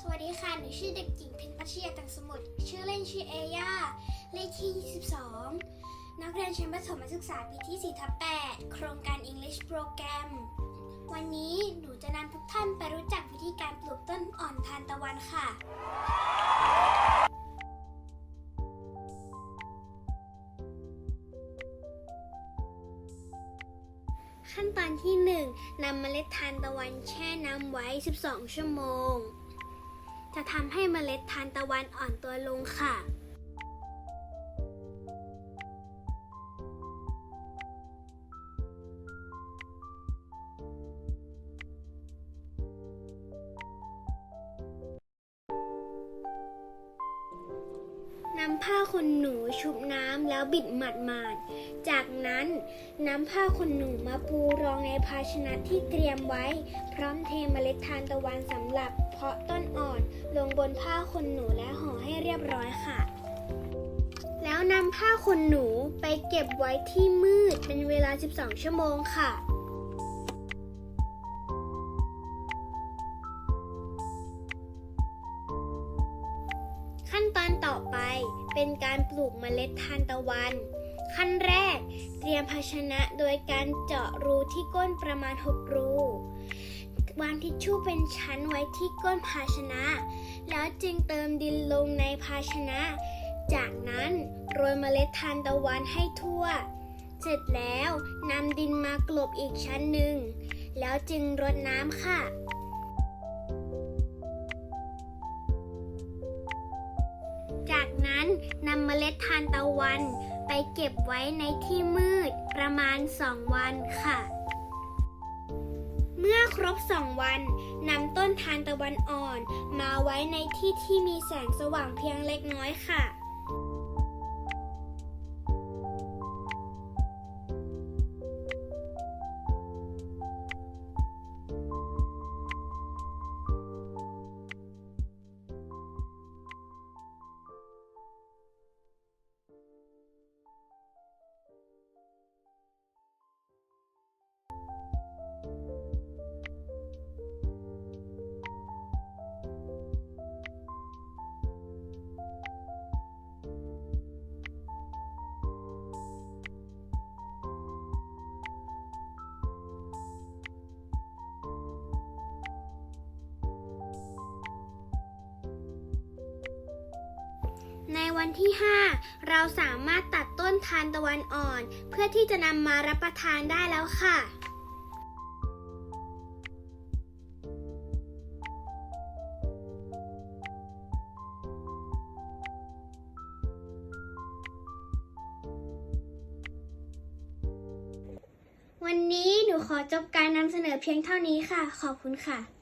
สวัสดีค่ะ หนูชื่อเด็กหญิงเพ็ญพัชยาตังสมุทร ชื่อเล่นชื่อเอย่า เลขที่ 22 นักเรียนชั้นประถมศึกษาปีที่4ทับ8โครงการ English Program วันนี้หนูจะนำทุกท่านไปรู้จักวิธีการปลูกต้นอ่อนทานตะวันค่ะ ขั้นตอนที่ 1นำเมล็ดทานตะวันแช่น้ำไว้ 12 ชั่วโมง จะทำให้เมล็ดทานตะวันอ่อนตัวลงค่ะ นำผ้าขนหนูชุบน้ำแล้วบิดหมาดๆ จากนั้นนำผ้าขนหนูมาปูรองในภาชนะที่เตรียมไว้ พร้อมเทเมล็ดทานตะวันสำหรับเพาะ บนผ้าขนหนูและห่อให้เรียบร้อยค่ะ แล้วนำผ้าขนหนูไปเก็บไว้ที่มืดเป็นเวลา 12 ชั่วโมงค่ะขั้นตอนต่อไปเป็นการปลูกเมล็ดทานตะวัน ขั้นแรกเตรียมภาชนะโดยการเจาะรูที่ก้นประมาณ 6 รู วางทิชชู่เป็นชั้นไว้ที่ก้นภาชนะ แล้วจึงเติมดินลงในภาชนะ จากนั้นโรยเมล็ดทานตะวันให้ทั่ว เสร็จแล้วนำดินมากลบอีกชั้นหนึ่ง แล้วจึงรดน้ำค่ะจากนั้นนำเมล็ดทานตะวันไปเก็บไว้ในที่มืดประมาณ 2 วันค่ะ เมื่อครบ 2 วันนำต้น ทานตะวันอ่อน มาไว้ในที่ที่มีแสงสว่างเพียงเล็กน้อยค่ะ ในวันที่ 5 เราสามารถตัดต้นทานตะวันอ่อน เพื่อที่จะนำมารับประทานได้แล้วค่ะวันนี้หนูขอจบการนำเสนอเพียงเท่านี้ค่ะ ขอบคุณค่ะ